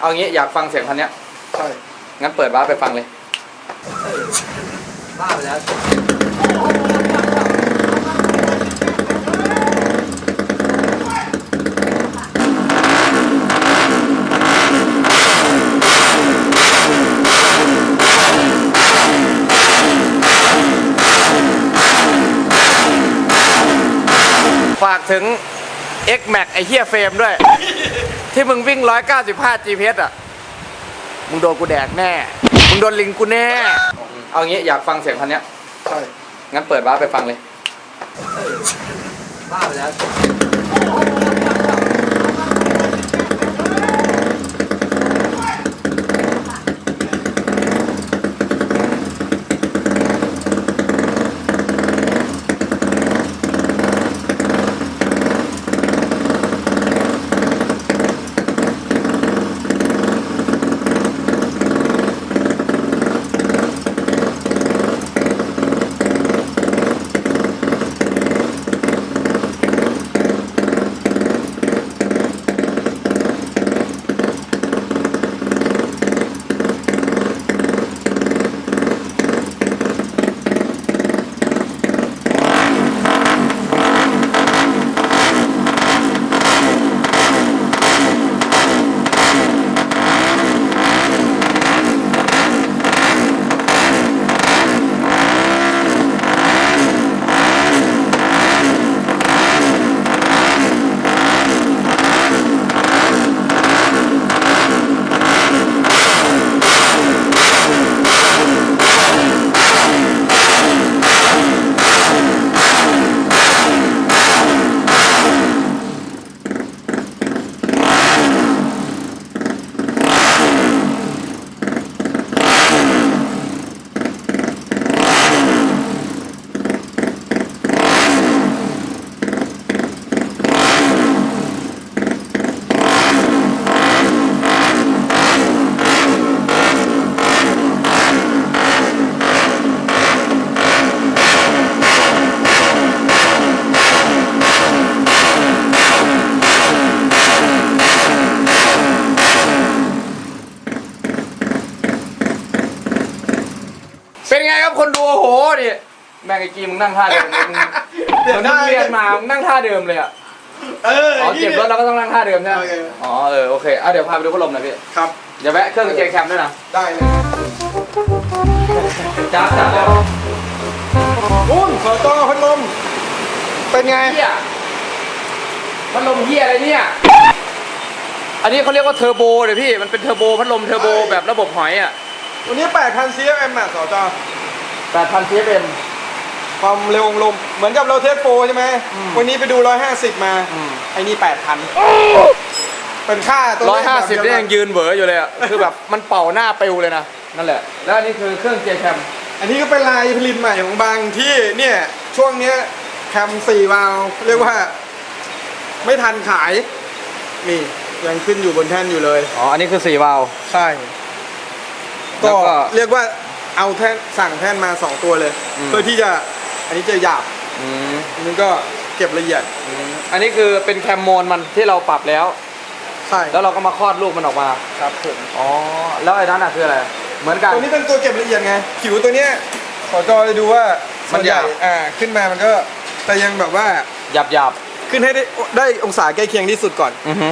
เอางี้อยากฟังเสียงคันเนี้ยใช่งั้นเปิดวาร์ปไปฟังเลย บ้าไปแล้วฝากถึง X Max ไอเฮียเฟรมด้วย ที่มึงวิ่ง 195 GPS อะ มึงโดนกูแดกแน่ มึงโดนลิงกูแน่ เอางี้อยากฟังเสียงคันเนี้ย ใช่ งั้นเปิดวาร์ปไปฟังเลย บ้าไปแล้ว ม่งไอ้กีมึงนั่งท่าเดิมเลยมึงเหมือนมึงเรียนมามึงนั่งท่าเดิมเลยอะเอออ๋อเก็บรถแล้วก็ต้องนั่งท่าเดิมใช่ไหมโอเคอ๋อเออโอเคอะเดี๋ยวพาไปดูพัดลมหน่อยพี่ครับอย่าแวะเครื่องเจแคมด้วยนะได้เลยจ้าจ้าแล้วอุ้นขอจอพัดลมเป็นไงเฮียพัดลมเฮียอะไรเนี่ยอันนี้เขาเรียกว่าเทอร์โบเลยพี่มันเป็นเทอร์โบพัดลมเทอร์โบแบบระบบหอยอะวันนี้8,000 CFM อะสอจอ8,000 CFM ความเร็วของลม เหมือนกับเราเทสโฟร์ใช่ไหมอืมวันนี้ไปดู 150 มาอืมไอ้นี่ 8,000 เป็นค่าตัวร้อยเลขห้าแบบสิบเดียวนี่กัยังยืนเหวออยู่เลยอะ คือแบบมันเป่าหน้าปิวเลยนะ นั่นแหละ แล้วอันนี้คือเครื่องเจแคมอันนี้ก็เป็นลายผลิตใหม่ของบางที่เนี่ยช่วงเนี้ยแคม4วาล์วเรียกว่า ไม่ทันขาย นี่ยังขึ้นอยู่บนแท่นอยู่เลย อ๋อ อันนี้คือ4วาล์วใช่แล้ก็วก็เรียกว่าเอาแท่นสั่งแท่นมา2ตัวเลยอืมเพื่อที่จะ อันนี้จะหยาบอืมอันนี้ก็เก็บละเอียดอืมอันนี้คือเป็นแคมโมนมันที่เราปรับแล้ว ใช่แล้วเราก็มาคลอดลูกมันออกมา ครับผมอ๋อ แล้วไอ้นั้นอะคืออะไร เหมือนกัน ตัวนี้เป็นตัวเก็บละเอียดไงผิวตัวเนี้ยขอจอเลยดูว่ามัมันใหญ่หยาบอ่าขึ้นมามันก็แต่ยังแบบว่าหยับหยับขึ้นให้ได้ได้องศาใกล้เคียงที่สุดก่อนอือฮึ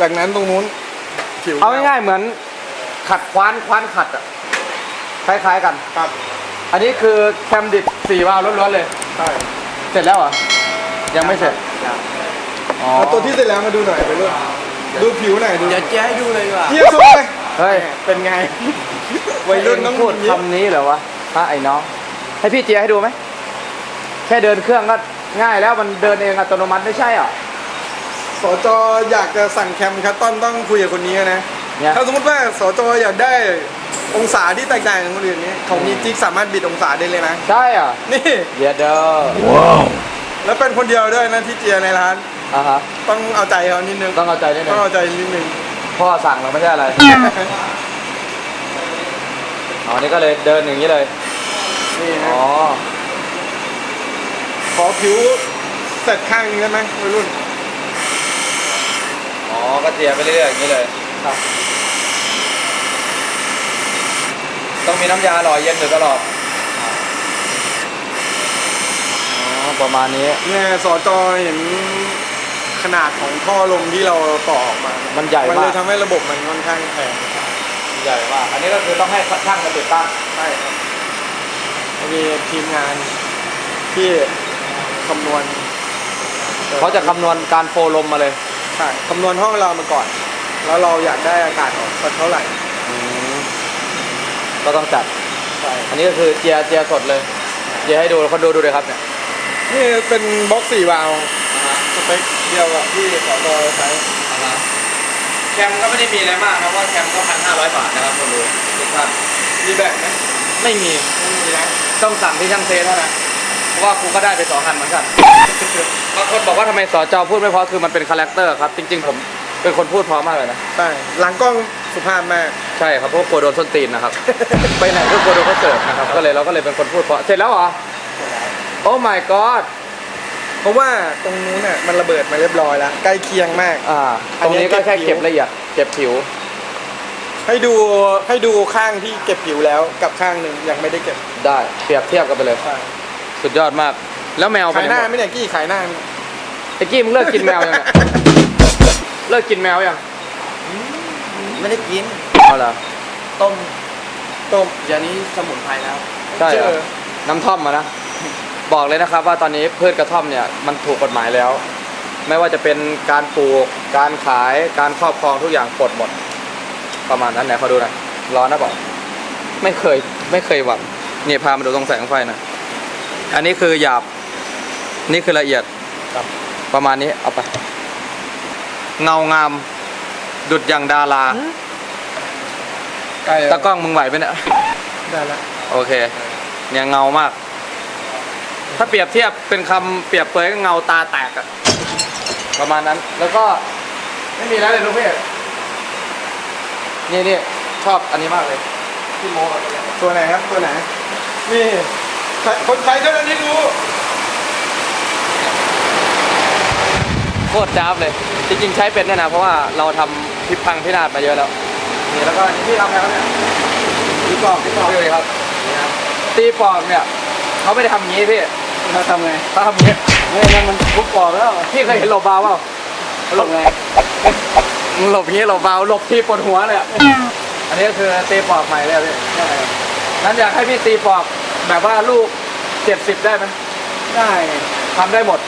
จากนั้นตรงนู้นผิวเอาง่ายๆเหมือนขัดคว้านคว้านขัดอะ คล้ายๆกันครับ อันนี้คือแคมดิบสี่วาล์วล้วนๆเลย ใช่เสร็จแล้วเหรอ ยังไม่เสร็จอ๋อเอาตัวที่เสร็จแล้วมาดูหน่อยไปดูดูผิวหน่อยดูเดี๋ยวเจ๊ให้ดูเลยดีกว่าเทียบสุดเลยเฮ้ยเป็นไง วัยรุ่นต้องพูดอย่างนี้คำนี้เหรอวะฮะไอ้น้อง ให้พี่เจียให้ดูไหม แค่เดินเครื่องก็ง่ายแล้วมันเดินเองอัตโนมัติไม่ใช่เหรอ สจอยากจะสั่งแคมคัตตอนต้องคุยกับคนนี้นะ เนี่ย ถ้าสมมติว่าสจอยากได้ องศาที่แตกต่างจากคนอื่นนี้เขามีจิ๊กสามารถบิดองศาได้เลยนะ ใช่เหรอะนี่เดี๋ยวเด้อแล้วเป็นคนเดียวด้วยนะที่เจียในร้าน อะฮะ ต้องเอาใจเขานิดนึง ต้องเอาใจนิดนึต้องงเอาใจนิดนึง พ่อสั่งเราไม่ใช่อะไร อ๋อ นี่ก็เลยเดินอย่างนี้เลย นี่อ๋ฮะอขอผิวเสร็จข้างนึงได้ไหมวัยรุ่น อ๋อ ก็เจียไปเรื่อยๆอย่างนี้เลย ครับ ต้องมีน้ำยาหล่อเย็นอยู่ตลอดอ๋อประมาณนี้ เนี่ยสจเห็นขนาดของท่อลมที่เราต่อออกมา มันใหญ่มันมาเลกยทำให้ระบบมันค่อนข้างแพงใหญ่มากอันนี้ก็คือต้องให้ช่างมาติดตั้งใช่ครับจะมีทีมงานที่คำนวณเขาจะคำนวณการโฟลมมาเลย ใช่คำนวณห้องเรามาก่อน แล้วเราอยากได้อากาศออกสักเท่าไหร่ ก็ต้องจัด ใช่อันนี้ก็คือเจียเจียสดเลย เจียให้ดูคนดูดูเลยครับเนี่ยนี่เป็นบล็อกสี่วาล์วสเปคเดียวกับที่สจใช้แคมก็ไม่ได้มีอะไรมากนะเพราะแคมก็พันห้าร้อยบาทนะครับคนดูทุกท่านมีแบ่งไหมไม่มีไม่มีนะต้องสั่งที่ช่างเซเท่านั้นเพราะว่าครูก็ได้ไปสองคันเหมือนกันบางคนบอกว่าทำไมสจพูดไม่เพราะคือมันเป็นคาแรคเตอร์ครับ จริง ๆ ผมเป็นคนพูดเพราะมากเลยนะ ใช่หลังกล้อง สุภาพมาก ใช่ครับเพราะกลัวโดนส้นตีนนะครับ ไปไหนก็กลัวโดนเขาเสิร์ฟนะครับก็เลยเราก็เลยเป็นคนพูดเพราะเสร็จแล้วเหรอโอ้ my god เพราะว่าตรงนู้นน่ะมันระเบิดมาเรียบร้อยแล้วใกล้เคียงมาก อ่าอัตนรงนี้นี้ก็แค่เก็บผิวเก็บละเอียดเก็บผิว ให้ดูให้ดูข้างที่เก็บผิวแล้วกับข้างหนึ่งยังไม่ได้เก็บได้เปรียบเทียบกันไปเลย ใช่สุดยอดมาก แล้วแมวไปขายไหหนน้าหมดไม่เนี่ยกี้ขายหน้าไม่ไอ้กี้มึงเลิกกินแมวยังเนี่ยเลิกกินแมวยัง ไม่ได้กินเอาเหรอ ต้มต้มเดี๋ยวนี้สมุนไพรแล้วใช่เหรอ เจอน้ำท่อมมานะ บอกเลยนะครับว่าตอนนี้พืชกระท่อมเนี่ยมันถูกกฎหมายแล้ว ไม่ว่าจะเป็นการปลูก การขาย การครอบครองทุกอย่างปลดหมด ประมาณนั้นไหนเขาดูหน่อยร้อนนะบอกไม่เคยไม่เคยหวังนี่พามาดูตรงแสงไฟหนะ อันนี้คือหยาบ นี่คือละเอียด ครับ ประมาณนี้เอาไป เงางาม ดุดอย่างดาราใกล้ตากล้องมึงไหวไหมเนี่ยได้แล้วโอเค เนี่ยเงามาก ถ้าเปรียบเทียบเป็นคำเปรียบเปรยก็เงาตาแตกอะประมาณนั้น แล้วก็ ไม่มีแล้วเลยลูกพี่นี่นี่ชอบอันนี้มากเลยที่โมกับเนี่ยตัวไหนครับตัวไหนนี่ใครคนใช้เท่านั้นที่รู้โคตรจ้าบเลย จริงๆใช้เป็นเนี่ยนะเพราะว่าเราทำ พิพังพินาศมาเยอะแล้วนี่แล้วก็อันนี้พี่ทำอะไรครับเนี่ยดีกรอบดีกรอบพี่เลยครับนี่ครับตีปอกเนี่ยเขาไม่ได้ทำอย่างนี้พี่เราทำไงเขาทำอย่างนี้ไม่นั่นมันทุกกรอบแล้วพี่เคยเห็นโลบาเปล่าหลบไงมึงหลบอย่างนี้หลบเบาหลบที่ปวดหัวเลยอะอันนี้ก็คือตีปอกใหม่เลยอะพี่นั้นอยากให้พี่ตีปอกแบบว่าลูกเจ็ดสิบได้ไหมได้ทำได้หมด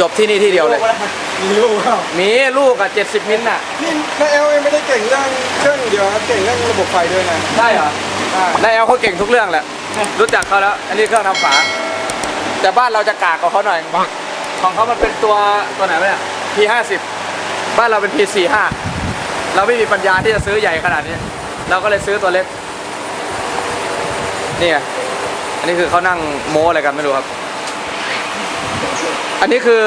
จบที่นี่ที่เดียวเลย มีลูกเปล่ามีลูกอะเจ็ดสิบมิลน่ะ นี่นายเอลเองไม่ได้เก่งเรื่องเครื่องเดียวนะเก่งเรื่องระบบไฟด้วยนะได้เหรอได้นายแอลเขาเก่งทุกเรื่องแหละ รู้จักเขาแล้ว อันนี้เครื่องทำฝา แต่บ้านเราจะกากกว่าเขาหน่อย ของเขามันเป็นตัวตัวไหนวะเนี่ย P ห้าสิบบ้านเราเป็น P สี่ห้าเราไม่มีปัญญาที่จะซื้อใหญ่ขนาดนี้ เราก็เลยซื้อตัวเล็ก นี่ไงอันนี้คือเขานั่งโม้อะไรกันไม่รู้ครับ อันนี้คือ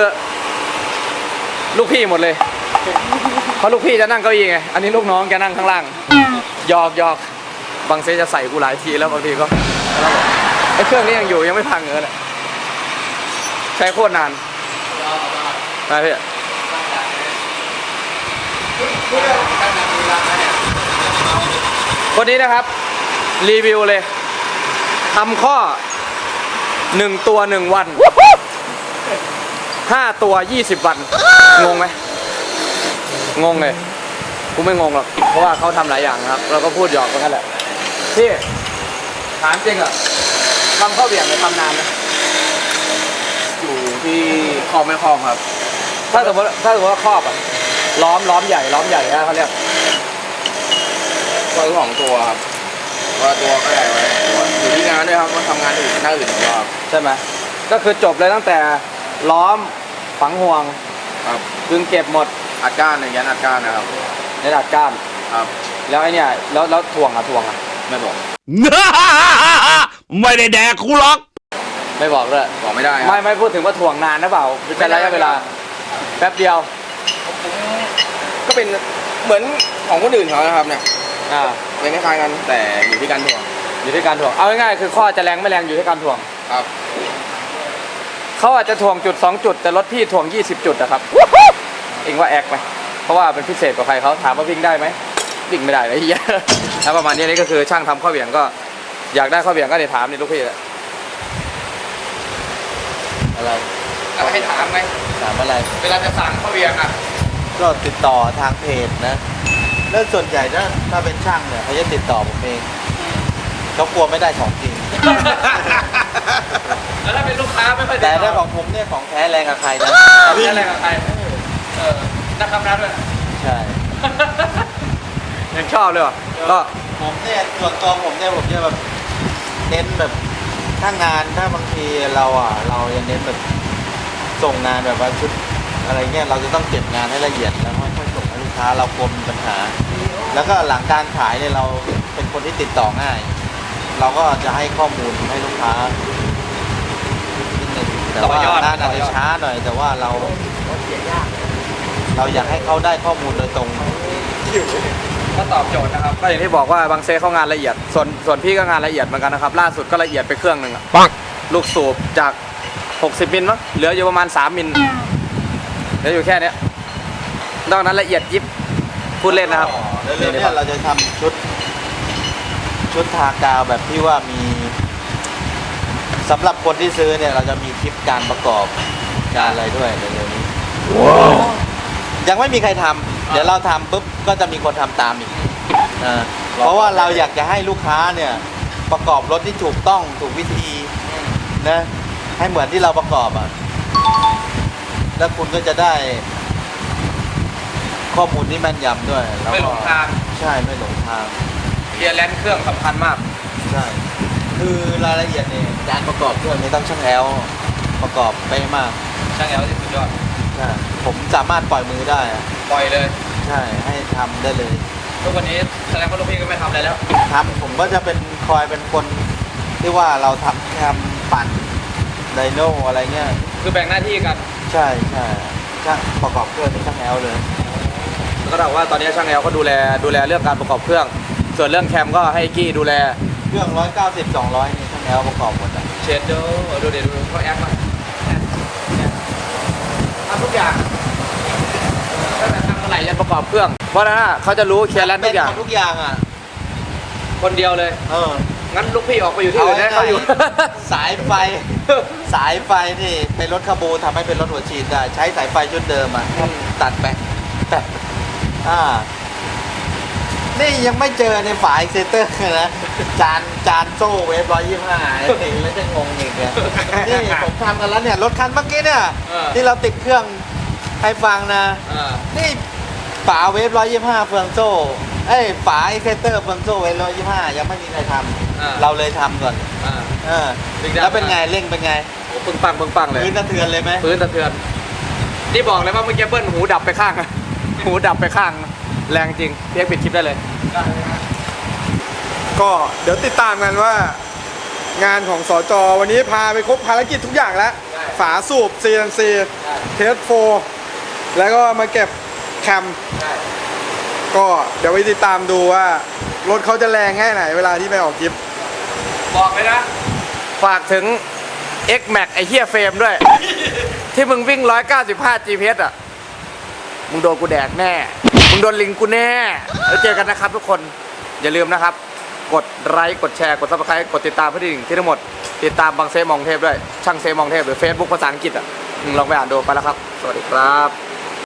ลูกพี่หมดเลย เพราะลูกพี่จะนั่งเก้าอี้ไง อันนี้ลูกน้องจะนั่งข้างล่างหยอกหยอกบางเซจะใส่กูหลายทีแล้วบางทีก็ไอ้เครื่องนี้ยังอยู่ยังไม่พังเลยใช้โคตรนานนะพี่คนนี้นะครับ รีวิวเลยทำข้อหนึ่งตัวหนึ่งวัน ห้าตัวยี่สิบวัน งงไหมงงเลยกูไม่งงหรอกเพราะว่าเขาทำหลายอย่างนะครับ เราก็พูดหยอกกันนั่นแหละพี่ถามจริงอะทำข้าวเบี่ยงเนี่ยทำนานไหมอยู่ที่คลองไม่คลองครับ ถ้าสมมติถ้าสมมติว่าครอบอะล้อมล้อมใหญ่ล้อมใหญ่นะเขาเรียกก็ของตัวครับว่าตัวก็ใหญ่ไว้อยู่ที่งานด้วยครับว่าทำงานอื่นหน้าอื่นของเราครับใช่ไหมก็คือจบเลยตั้งแต่ ล้อมฝังห่วงครับดึงเก็บหมดอัดก้านในยันอัดก้านนะครับในดัดก้านครับ แล้วไอเนี่ยแล้วแล้วถ่วงอะถ่วงอะไม่บอก ไม่ได้แดกกูหรอก ไม่บอกเลยบอกไม่ได้คไม่รับไม่พูดถึงว่าถ่วงนานนะเปล่าเป็นระยะเวลา แป๊บเดียวก็เป็นเหมือนของคนอื่นเขานะครับเนี่ยอ่าเป็นคล้ายๆกันแต่อยู่ที่การถ่วงอยู่ที่การถ่วงเอาง่ายๆคือข้อจะแรงไม่แรงอยู่ที่การถ่วงครับ เขาอาจจะถ่วงจุด 2 จุด แต่รถพี่ถ่วง 20 จุดนะครับเองว่าแอกไหมเพราะว่าเป็นพิเศษกว่าใครเขาถามว่าวิ่งได้ไหมวิ่งไม่ได้เลยเฮียแล้วประมาณนี้นี่ก็คือช่างทำข้อเหวี่ยงก็อยากได้ข้อเหวี่ยงก็เดี๋ยวถามนี่ลูกพี่แหละอะไรให้ถามไงถามอะไร เวลาจะสั่งข้อเหวี่ยงอะก็ติดต่อทางเพจนะแล้วส่วนใหญ่ถ้าถ้าเป็นช่างเนี่ยเขาจะติดต่อผมเองเขากลัวไม่ได้ของจริง แล้วถ้าเป็นลูกค้าไม่ค่อยแต่ถ้าของผมเนี่ยของแท้แรงกับใครนะเอาอะไรกับใครเออนักคำนัดด้วยใช่ ยังชอบเลยว่ะก็ผมเนี่ยส่วนตัวผมเนี่ยผมจะแบบเน้นแบบถ้างานถ้าบางทีเราอะเราจะเน้นแบบส่งงานแบบว่าชุดอะไรเงี้ยเราจะต้องเก็บงานให้ละเอียดแล้วค่อยๆส่งให้ลูกค้าเรากลัวมีปัญหา แล้วก็หลังการขายเนี่ยเราเป็นคนที่ติดต่อง่าย เราก็จะให้ข้อมูลให้ลูกค้านิดนึงแต่ว่างานอาจจะช้าหน่อย แต่ว่าเรา เราอยากให้เขาได้ข้อมูลโดยตรงก็ตอบโจทย์นะครับก็อย่างที่บอกว่าบางเซเขางานละเอียด ส่วนส่วนพี่ก็งานละเอียดเหมือนกันนะครับ ล่าสุดก็ละเอียดไปเครื่องหนึ่งอะลูกสูบจาก 60 มิลมั้งเหลืออยู่ประมาณ 3 มิลเหลืออยู่แค่เนี้ยนอกนั้นละเอียดยิบพูดเล่นนะครับเร็วๆเนี่ยเราจะทำชุด ชุดทากาวแบบที่ว่ามีสำหรับคนที่ซื้อเนี่ยเราจะมีคลิปการประกอบการอะไรด้วยเร็วๆนี้ยังไม่มีใครทำเดี๋ยวเราทำปุ๊บก็จะมีคนทำตามอีกอ่าเพราะว่าเราอยากจะให้ลูกค้าเนี่ยประกอบรถที่ถูกต้องถูกวิธีนะให้เหมือนที่เราประกอบอะแล้วคุณก็จะได้ ข้อมูลที่แม่นยำด้วยแล้วก็ไม่หลงทาง ใช่ไม่หลงทาง เกียร์แลนด์เครื่องสำคัญมาก ใช่ คือรายละเอียดเนี่ยการประกอบเครื่องนี้ต้องช่างแอลประกอบไปะมากช่างแอลที่สุดยอดใช่ผมสามารถปล่อยมือได้อะปล่อยเลย ใช่ให้ทำได้เลยทุกวันนี้แสดงว่าลูกพี่ก็ไม่ทำอะไรแล้วทำผมก็จะเป็นคอยเป็นคนที่ว่าเราทำทำปั่นไดโน่อะไรเงี้ย คือแบ่งหน้าที่กันใช่ใช่ช่างประกอบเครื่องนี่ช่างแอลเลย ก็ถือว่าตอนนี้ช่างแอลก็ดูแลดูแลเรื่องการประกอบเครื่อง ส่วนเรื่องแคมก็ให้กี้ดูแล เครื่องร้อยเก้าสิบสองร้อยนี่ช่างแอลประกอบหมดอะเชดเดอร์ดูเดี๋ยวดูเขาแอปมาทำทุกอย่างตั้งแต่ทำอะไรยันประกอบเครื่อง เพราะฉะนั้นอะเขาจะรู้เคลียร์แลนด์ทุกอย่าง เป็นหมดทุกอย่างอะ คนเดียวเลย เอองั้นลูกพี่ออกไปอยู่ที่อื่นให้เขาอยู่สายไฟ สายไฟนี่เป็นรถคาบูทำให้เป็นรถหัวฉีดได้ ใช้สายไฟชุดเดิมอะ อืม ตัดไปตัดอ่า นี่ยังไม่เจอในฝาเอ็กเซเตอร์นะจานจานโซ่เวฟร้อยยี่ห้าเห็นแล้วจะงงอีกอะนี่ผมทำกันแล้วเนี่ยรถคันเมื่อกี้เนี่ยเออ ที่เราติดเครื่องให้ฟังนะ อ่านี่ฝาเวฟร้อยยี่ห้าเฟืองโซ่เอ้ยฝาเอ็กเซเตอร์เฟืองโซ่เวฟร้อยยี่ห้ายังไม่มีใครทอ่าำเราเลยทำก่อน อ่า เออถึงได้ แล้วเป็นไงเร่งเป็นไงโอ้ปึ้งปังปึ้งปังเลย พื้นสะเทือนเลยไหมพื้นสะเทือน นี่บอกเลยว่าเมื่อกี้เบิ้ลหูดับไปข้างหูดับไปข้าง แรงจริงเรียกปิดคลิปได้เลย ก็เดี๋ยวติดตามกันว่า งานของสจวันนี้พาไปครบภารกิจทุกอย่างแล้วใช่ฝาสูบ CNC เทสโฟแล้วก็มาเก็บแคมก็เดี๋ยวไปติดตามดูว่า รถเขาจะแรงแค่ไหนเวลาที่ไปออกทริป บอกเลยนะ ฝากถึง X Max ไอเฮียเฟรมด้วย ที่มึงวิ่ง 195 GPS อะ มึงโดนกูแดกแน่ มึงโดนลิงกูแน่ แล้วเจอกันนะครับทุกคน อย่าลืมนะครับ กดไลค์ กดแชร์ กดซับสไครต์กดติดตามเพื่อที่หนึ่งที่ทั้งหมด ติดตามบางเซมองเทพด้วย ช่างเซมองเทพหรือ Facebook ภาษาอังกฤษอะลองไปอ่านดูไปแล้วครับ สวัสดีครับ